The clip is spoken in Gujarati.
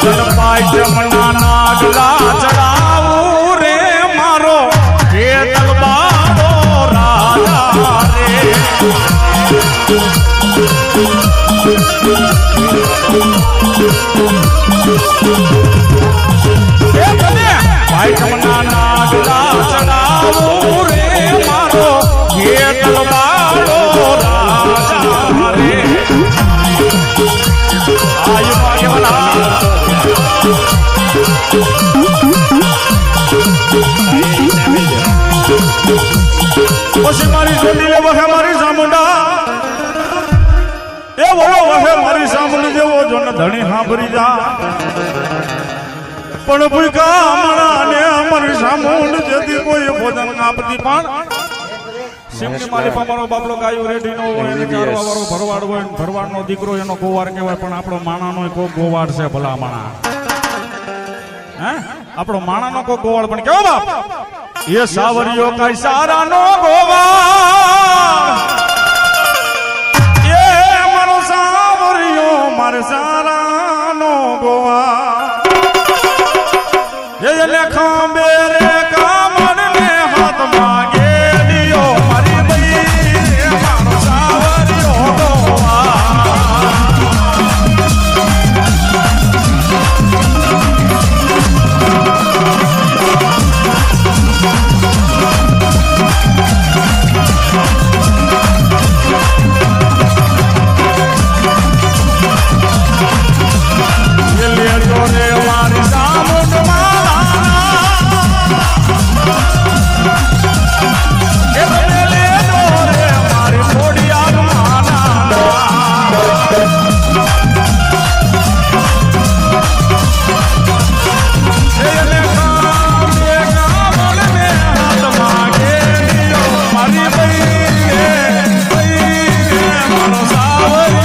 તન પાય જમણા નાગલા ચડાવું રે મારો ભાઈ જમણા મારી વહે મારી સામુંડા એ બોલો વહે મારી સામુંડી જેવો જો ને ધણી હાંભરી જા પણ ભૂકા હમણાં ને અમારી સામુંડ જેથી કોઈ ભોજન આપતી પણ રેડી નો હોય એને વાળો ભરવાડ હોય ને ભરવાડનો દીકરો એનો ગોવાર કહેવાય પણ આપણો માણાનો કો ગોવાડ છે ભલા માણા હે? આપણો માણાનો કો ગોવાડ પણ કેવો એ સાવરિયો કઈ સારાનો ગોવાળ Buenos Aires.